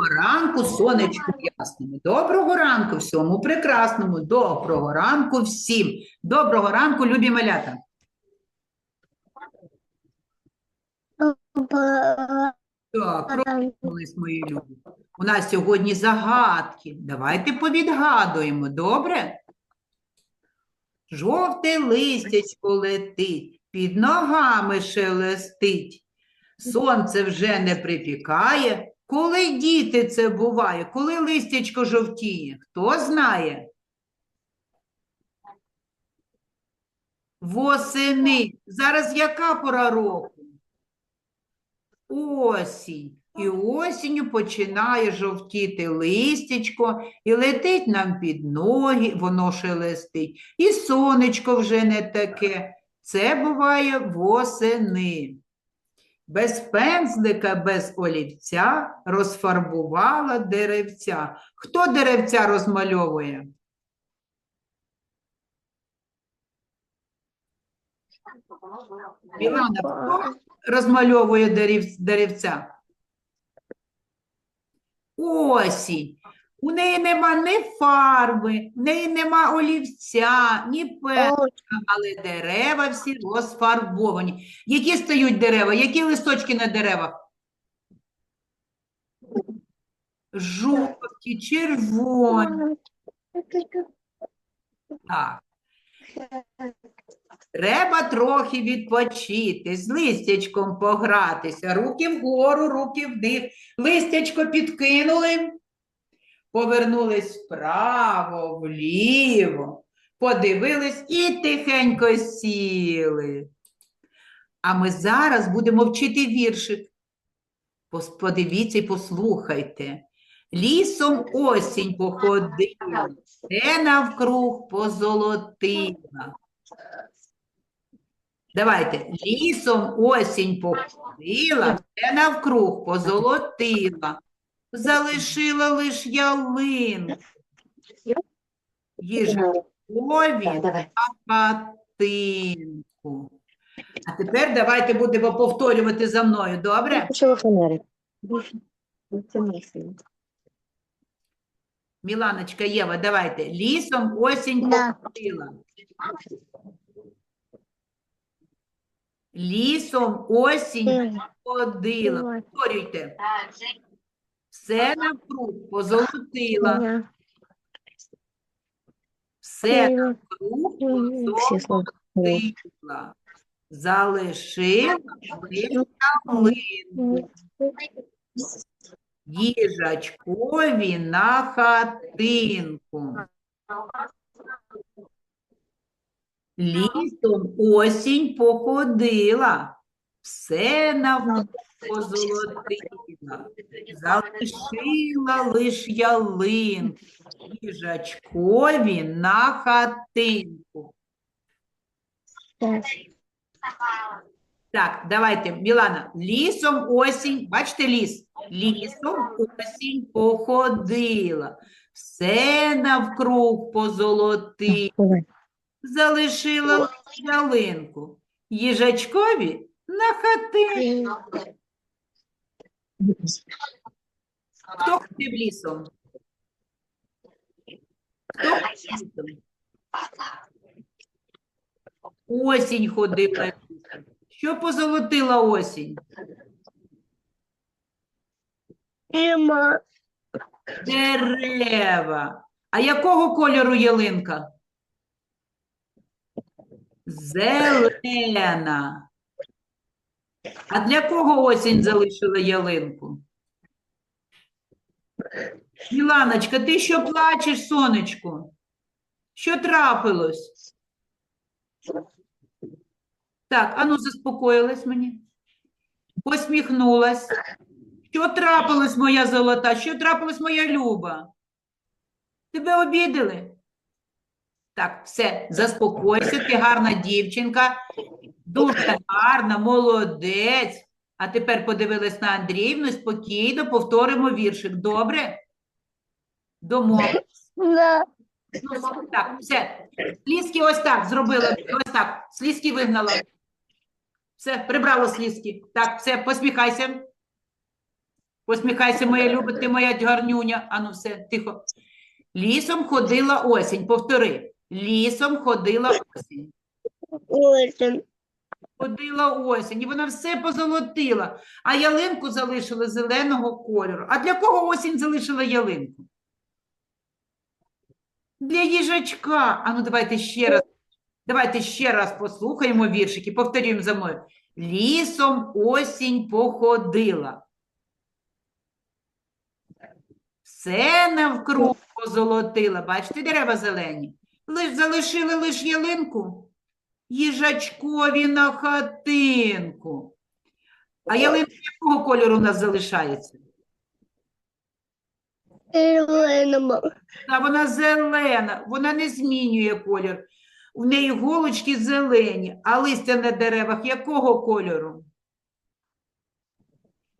Доброго ранку, сонечку ясному. Доброго ранку всьому прекрасному. Доброго ранку всім. Доброго ранку, любі малята. Так, прокинулись мої любі. У нас сьогодні загадки. Давайте повідгадуємо, добре? Жовте листячко летить, під ногами шелестить. Сонце вже не припікає. Коли діти це буває? Коли листячко жовтіє? Хто знає? Восени. Зараз яка пора року? Осінь. І осінню починає жовтіти листячко, і летить нам під ноги, воно шелестить. І сонечко вже не таке. Це буває восени. Без пензлика, без олівця розфарбувала деревця. Хто деревця розмальовує? Мілана, хто розмальовує дерев- деревця? Осінь. У неї нема ні фарби, в неї нема олівця, ні пензлика, але дерева всі розфарбовані. Які стають дерева? Які листочки на деревах? Жовті, червоні. Так. Треба трохи відпочити, з листячком погратися. Руки вгору, руки вниз. Листячко підкинули, повернулись вправо, вліво, подивились і тихенько сіли. А ми зараз будемо вчити віршик. Подивіться і послухайте. Лісом осінь походила, те навкруг позолотила. Давайте. Лісом осінь походила, те навкруг позолотила. Залишила лиш ялинку. Їжакові Давай. хатинку. А тепер давайте будемо повторювати за мною, добре? Почала фонарик. Міланочка, Єва, давайте. Лісом осінь Да. походила. Лісом осінь ходила. Повторюйте. Все навкруг позолотила. Все навкруг позолотила. Залишила лиш ялинку. Їжачкові на хатинку. Лісом осінь походила, все навколо позолотила, залишила лиш ялинку, їжачкові на хатинку. Так, давайте, Мілана, лісом осінь, бачите ліс? Лісом осінь походила, все навкруг позолотила, залишила лиш ялинку, їжачкові на хатинку. Хто ходив лісом? Хто лісом? Осінь ходила. Що позолотила осінь? Дерева. А якого кольору ялинка? Зелена. А для кого осінь залишила ялинку? Міланочка, ти що плачеш, сонечко? Що трапилось? Так, ану, заспокоїлась мені. Посміхнулась. Що трапилось, моя золота? Що трапилось, моя Люба? Тебе обідали? Так, все, заспокойся, ти гарна дівчинка, дуже гарна, молодець. А тепер подивилась на Андріївну, спокійно повторимо віршик. Добре? Домовились? Ну, так, все. Слізки ось так зробила. Ось так. Слізки вигнала. Все, прибрала слізки. Так, все, посміхайся. Посміхайся, моя люба, ти моя гарнюня. Ану, все, тихо. Лісом ходила осінь. Повтори. Лісом ходила осінь. Осень. Ходила осінь, і вона все позолотила, а ялинку залишила зеленого кольору. А для кого осінь залишила ялинку? Для їжачка. А ну давайте ще раз. Давайте ще раз послухаємо віршики, повторюємо за мною. Лісом осінь походила. Все навкруг позолотила. Бачите, дерева зелені. Лиш залишили лиш ялинку. Їжачкові на хатинку. А ялинка якого кольору у нас залишається? Зеленому. Та вона зелена, вона не змінює колір. У неї голочки зелені, а листя на деревах якого кольору?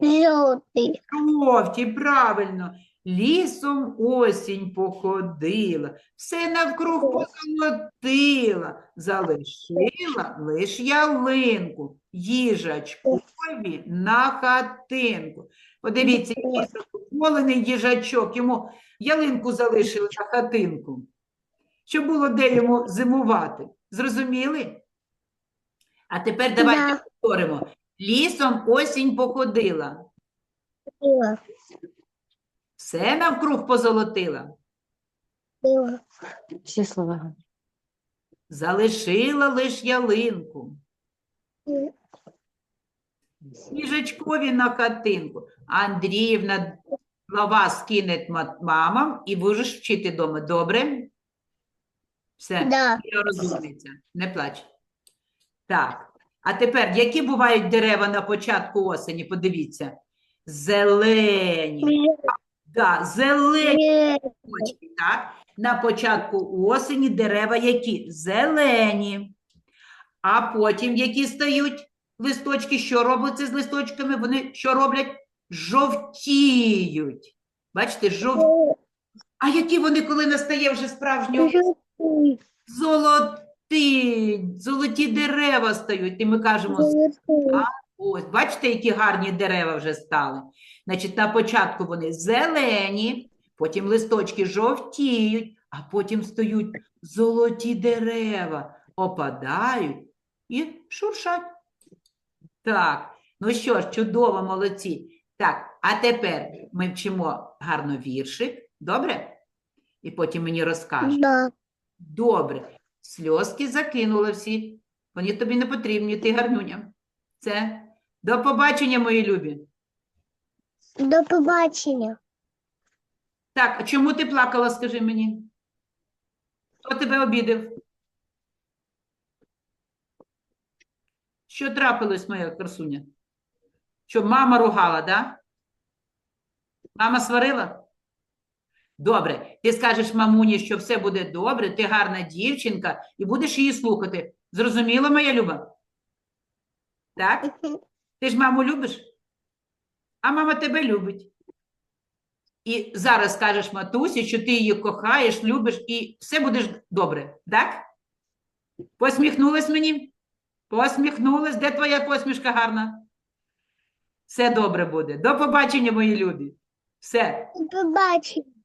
Жовтий. Жовті, правильно. Лісом осінь походила, все навкруг позолотила, залишила лиш ялинку, їжачкові на хатинку. Подивіться, який задоволений їжачок, йому ялинку залишили на хатинку, щоб було де йому зимувати. Зрозуміли? А тепер давайте Да. повторимо. Лісом осінь походила. Все навкруг позолотила. Всі слова. Залишила лиш ялинку, Біла. їжачкові на хатинку. Андріївна слова скине мамам і будеш вчити дома. Добре? Все, Да. я розумниця, не плач. Так, а тепер, які бувають дерева на початку осені? Подивіться. Зелені. Да, зелені. Біла. Точки, так? На початку осені дерева які? Зелені. А потім які стають листочки? Що робиться з листочками? Вони що роблять? Жовтіють. Бачите, жов... А які вони, коли настає вже справжньо золоті, золоті дерева стають. І ми кажемо, Жовтий. Ось, бачите, які гарні дерева вже стали. Значить, на початку вони зелені, потім листочки жовтіють, а потім стають золоті дерева, опадають і шуршать. Так, ну що ж, чудово, молодці. Так, а тепер ми вчимо гарно віршик, добре? І потім мені розкажеш. Да. Добре. Сльозки закинула всі. Вони тобі не потрібні, ти гарнюня. Це. До побачення, мої любі. До побачення. Так, а чому ти плакала, скажи мені? Хто тебе обідав? Що трапилось, моя красуня? Що мама ругала, да? Мама сварила? Добре, ти скажеш мамуні, що все буде добре, ти гарна дівчинка, і будеш її слухати. Зрозуміла, моя Люба? Так? Ти ж маму любиш? А мама тебе любить. І зараз скажеш матусі, що ти її кохаєш, любиш, і все буде добре, так? Посміхнулась мені? Посміхнулась. Де твоя посмішка гарна? Все добре буде. До побачення, мої любі. Все. До побачення.